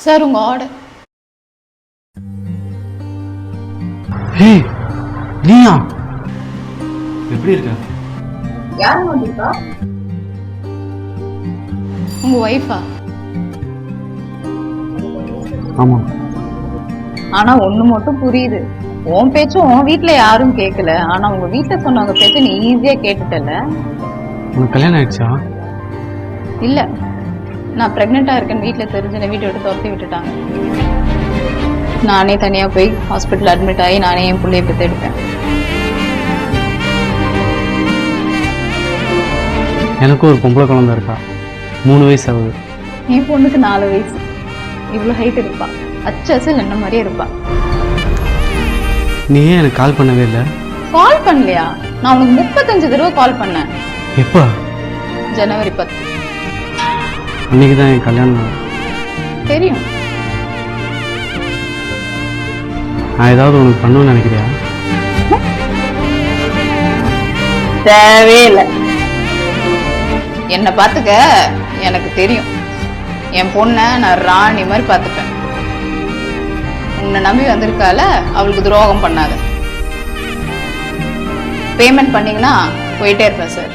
Sir உங்கள் order ஹே நீயா? எப்படி இருக்க? யார் வந்திருக்கா உங்கள் ஒய்ஃபா ஆமாம் ஆனா ஒண்ணு மட்டும் புரியுது. உன் பேச்சும் உன் வீட்ல யாரும் கேட்கல ஆனா உங்க வீட்ல சொன்னவங்க பேச்ச நீ ஈஸியா கேட்டுட்டல உனக்கு கல்யாணம் ஆயிடுச்சா? இல்லை. நான் ப்ரெக்னெண்ட்டாக இருக்கேன்னு வீட்டில் தெரிஞ்சு என்னை வீட்டை விட்டு துரத்தி விட்டுட்டாங்க. நானே தனியாக போய் ஹாஸ்பிட்டல் அட்மிட் ஆகி நானே என் பிள்ளைய பற்றி எடுப்பேன் எனக்கும் ஒரு பொம்பளை குழந்தை இருக்கா? மூணு வயசு ஆகுது. என் பொண்ணுக்கு நாலு வயசு. இவ்வளோ ஹைட் இருப்பா அச்சசல் என்ன மாதிரியே இருப்பா. நீ ஏன் எனக்கு கால் பண்ணவே இல்லை? கால் பண்ணலையா? நான் உனக்கு முப்பத்தஞ்சு தடவை கால் பண்ணேன். எப்போ? ஜனவரி பத்து. அன்னைக்கு தான் என் கல்யாணம். தெரியும். நான் ஏதாவது உனக்கு பண்ணணும்னு நினைக்கிறியா? தேவையே இல்ல என்னை பார்த்துக்க எனக்கு தெரியும். என் பொண்ணை நான் ராணி மாதிரி பார்த்துப்பேன். உன்னை நம்பி வந்திருக்கால அவளுக்கு துரோகம் பண்ணாத. பேமெண்ட் பண்ணீங்கன்னா போயிட்டே இருப்பேன் சார்